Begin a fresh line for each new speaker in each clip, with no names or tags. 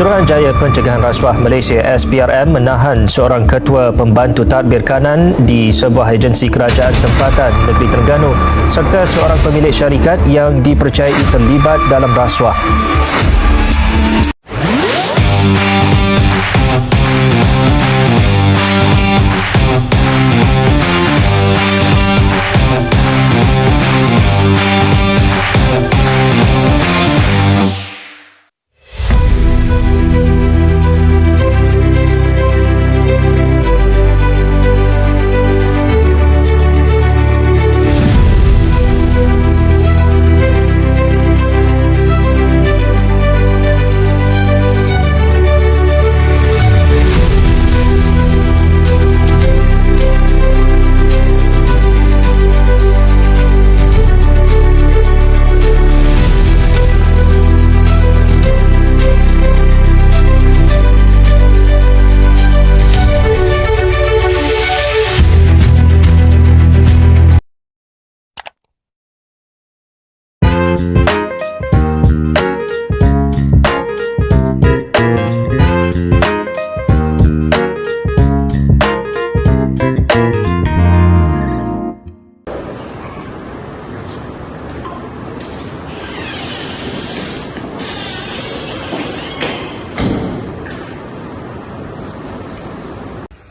Suruhanjaya Pencegahan Rasuah Malaysia SPRM menahan seorang ketua pembantu tadbir kanan di sebuah agensi kerajaan tempatan negeri Terengganu serta seorang pemilik syarikat yang dipercayai terlibat dalam rasuah.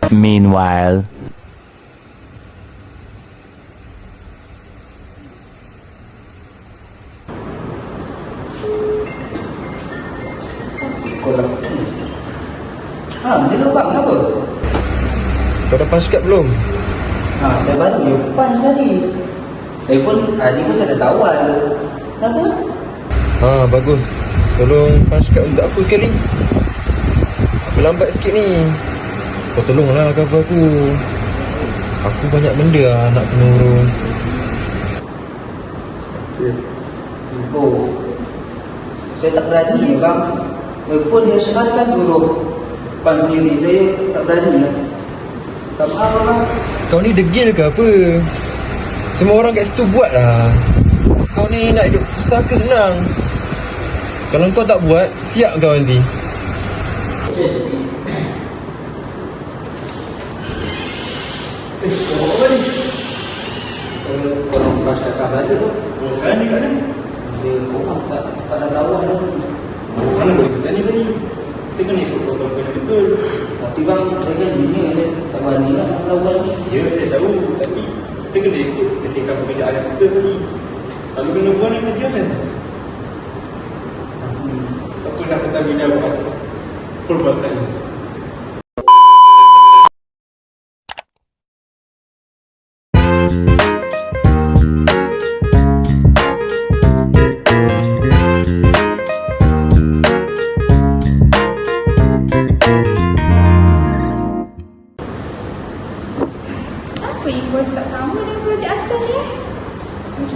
Meanwhile,
Ha, dia lubang kenapa?
Kau dah pass kad belum?
Ha, saya baru je punch tadi. Eh pun, hari pun saya dah tawar. Kenapa?
Ha, bagus. Tolong pass kad untuk aku sekali. Aku lambat sikit ni. Kau tolonglah cover aku. Aku banyak benda lah nak kena urus.
Oh, saya tak berani ya bang. Walaupun dia syaratkan suruh pan diri saya tak berani ya. Tak maaf bang.
Kau ni degil ke apa? Semua orang kat situ buat lah. Kau ni nak hidup susah ke senang? Kalau kau tak buat, siap kau nanti.
Eh, kau apa ni? Saya kabar tu.
Sekarang ni kat mana?
Dia korang tak tak ada tawar tu.
Mana boleh macam ni tadi? Kita kena ikut protokol yang betul.
Tapi bang, saya kan junior saya tak berani lah lawan ni.
Ya, saya tahu. Tapi kita kena ikut ketika pekerjaan betul tadi. Kalau kena buat yang kerja kan? Tak pernah bertanggungjawab atas perbuatan ini.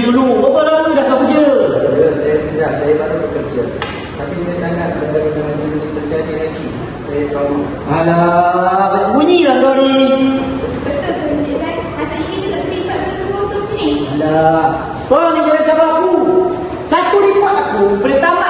ni
dulu. Berapa lama dah kau kerja?
Ya, saya sedar, saya baru bekerja. Tapi saya tak nak benda-benda macam ini terjadi lagi. Saya trauma.
Alah, banyak bunyi lah kau ni.
Betul ke cik Zai? Patutnya kita tak terlibat dengan benda-benda macam ni
Alah, kau ni jangan sabar aku. Satu report aku boleh tamatkan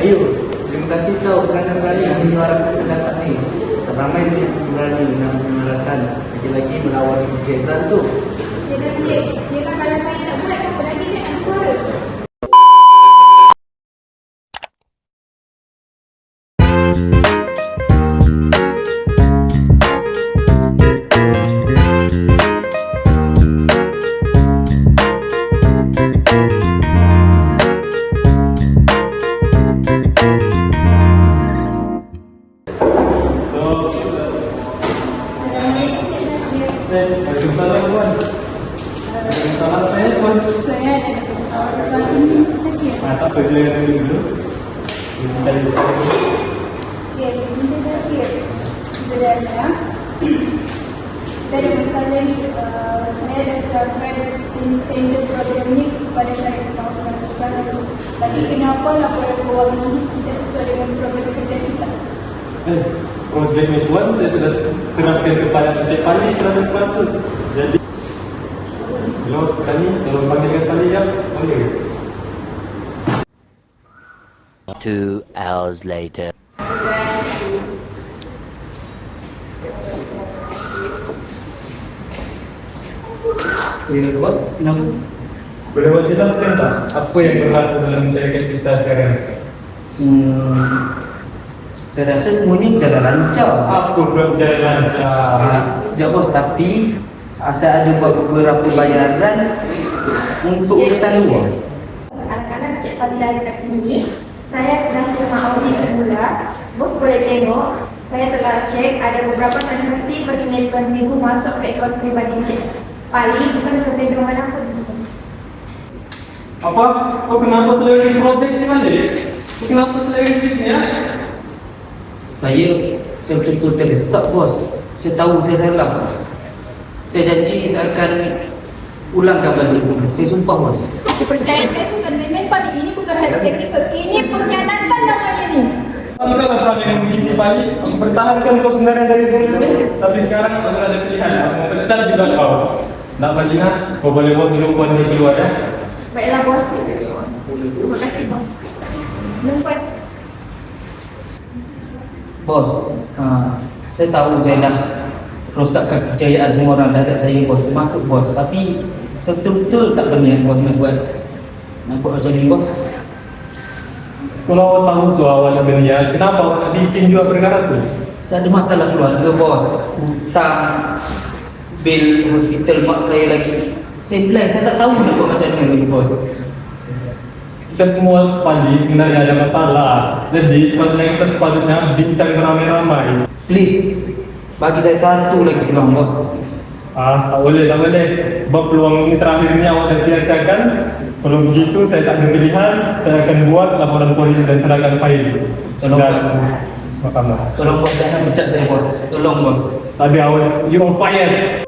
Ayo, terima kasih kau kerana berani yang menyuarakan pendapat ni. Ramai tu yang berani nak menyuarakan lagi-lagi melawan Jezan tu.
Jezan ni, dia kan kalau saya tak buat siapa lagi dia nak suara.
thank you
Mata perjalanan dulu. Kita lihat.
Okey, sebenarnya Syakir. Sebenarnya kita ada masalah ni uh, saya dah serahkan tender program ni kepada syarikat kawasan sekarang tapi kenapa laporan kewangan ini tidak sesuai dengan kerja kita
Eh, projek ni saya sudah serahkan kepada Encik Pali 100%. Jadi kalau tadi kalau panggilkan Pali ya, boleh.
Two hours later.
Ya, bos, kenapa?
Boleh buat jelaskan tak apa yang berlaku dalam syarikat kita sekarang?
Hmm, saya rasa semuanya berjalan lancar.
Apa pula berjalan lancar?
Ah, Sekejap bos, tapi ah, saya ada buat beberapa bayaran untuk urusan luar.
Anak-anak Cik Fadila dekat sini Saya dah simak audit semula Bos boleh tengok Saya telah cek ada beberapa transaksi bulan minggu masuk ke akaun peribadi Cik Pali bukan ke mana pun bos
Apa? Kau kenapa selalu projek ni balik? Kau kenapa selalu ni ya?
Saya saya betul-betul terdesak bos. Saya tahu saya salah. Saya janji saya akan ulangkan balik. Saya sumpah bos.
Dipercayakan bukan main-main Pak. Ini bukan hal teknikal. Ini pengkhianatan namanya ni.
Kalau kau tak dengan begini balik, aku pertahankan kau sebenarnya dari dulu ni. Tapi sekarang aku ada pilihan. Aku mau pecat juga kau. Nak balik nak? Kau boleh buat hidup kau ni keluar ya?
Baiklah bos Terima kasih bos Nampak
Bos, ah, saya tahu saya dah rosakkan kejayaan semua orang terhadap saya bos. Termasuk bos. Tapi saya betul-betul tak berniat bos nak buat buat macam ni bos.
Kalau tahu soal awak nak berniat, kenapa awak nak bikin juga perkara tu?
Saya ada masalah keluarga bos. Hutang, bil hospital mak saya lagi. Saya plan, saya tak tahu nak buat macam mana lagi bos.
Kita semua pagi sebenarnya ada masalah. Jadi sepatutnya kita sepatutnya bincang beramai-ramai.
Please, bagi saya satu lagi peluang bos.
Ah, tak boleh, tak boleh. Sebab peluang ini terakhir ini awak dah sia-siakan. Kalau begitu, saya tak ada pilihan. Saya akan buat laporan polis dan serahkan fail.
Tolong,
Dan
Bos.
mahkamah.
Tolong bos jangan pecat saya bos. Tolong bos.
Tapi awak, you on fire.